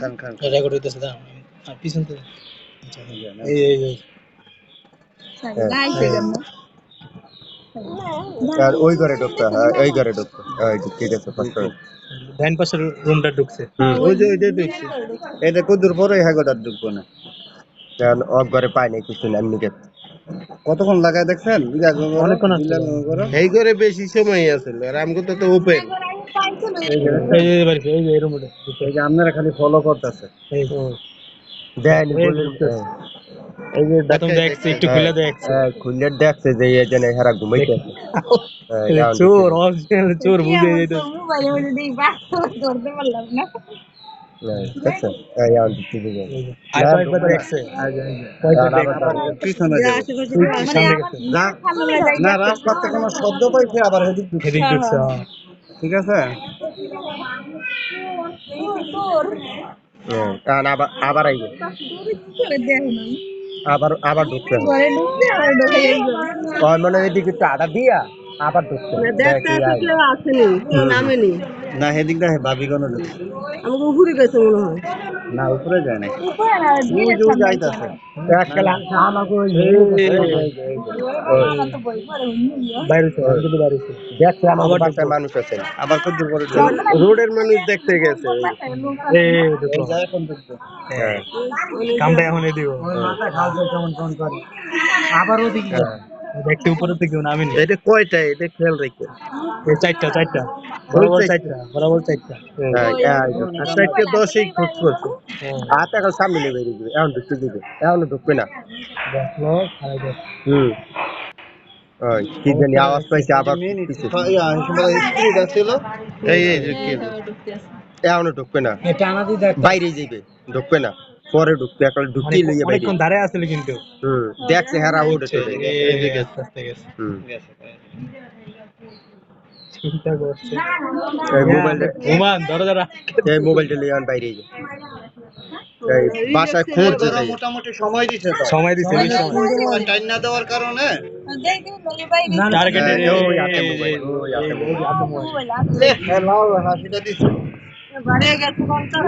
খান খান record হইতেছে দাঁড়ান আর পিছন থেকে এই এই এই আর ওই ঘরে ঢুকতে হ্যাঁ এই ঘরে ঢুকতে এই ঠিক আছে পাঁচটা ডাইন পাশের রুমটা ঢুকছে। ওই যে ওইটাই ঢুকছে এটা কদুর পরে হ্যাঁ গোটা ঢুকবো না। কারণ অফ ঘরে পাই নাই কিছু না এমনি কতক্ষণ লাগায় দেখছেন? অনেকক্ষণ এই ঘরে বেশি সময় আছে আর তো ওপেন এই যে এই এই যে এই এই যে আপনারা খালি ফলো করতেছে এই দেন এই যে প্রথম দেখছে একটু খুলে দেখছে। খুলে দেখছে যে এই জন্য হেরা ঘুমাইতে চোর অরিজিনাল চোর বুঝে যেতে। মোবাইলে মধ্যে দেখি বাস্তব ধরতে পারলাম না। মানে রাস্তাতে কোনো শব্দ পাইছে আবার হ্যাঁ। ঠিক আছে? আবার আবার আইবে। আবার আবার ঢুকতে হবে। মানে এদিকে আটা দিয়া আবার ঢুকতে না হেদিক না ভাবি কোনো আমাকে উপরে গেছে মনে হয়। না উপরে যায় না উপরে না যাইতাছে আমাকে বাইরে বাইরে আমার বাসায় মানুষ আছে আবার কত দূর পরে রোডের মানুষ দেখতে গেছে এই। হ্যাঁ কামটা এখন এদিকে আবার ওদিকে দেখতে উপরে থেকে নামিনি এটা কয়টা? এটা খেয়াল রেখে। এই চারটা চারটা। বরাবর চারটা বরাবর চারটা। চারটে দশই খোঁজ করছে হাত এখন সামনে নেবে দিবে এখন ঢুকতে দিবে এখন ঢুকবে না। দেখল। হুম। কি জানি আওয়াজ পাইছে আবার। এই এই এখনও ঢুকবে না। বাইরে যাবে ঢুকবে না। পরে ঢুকবে এখন ঢুকিয়ে লইয়ে বাইরে। অনেকক্ষণ দাঁড়ায় আছিল কিন্তু। হুম দেখছে হেরা উঠে চলে গেছে। এই গেছে, আস্তে গেছে। হুম। চিন্তা করছে। এই মোবাইলটা ঘুমান ধরো ধরো এই মোবাইলটা আন বাইরে যাবে এই বাসায় খুঁজছে মোটামুটি সময় দিছে তো। সময় বেশি সময়। টাইম না দেওয়ার কারণে মোবাইল মোবাইল। হাসিটা দিছে। গেছে কোনটা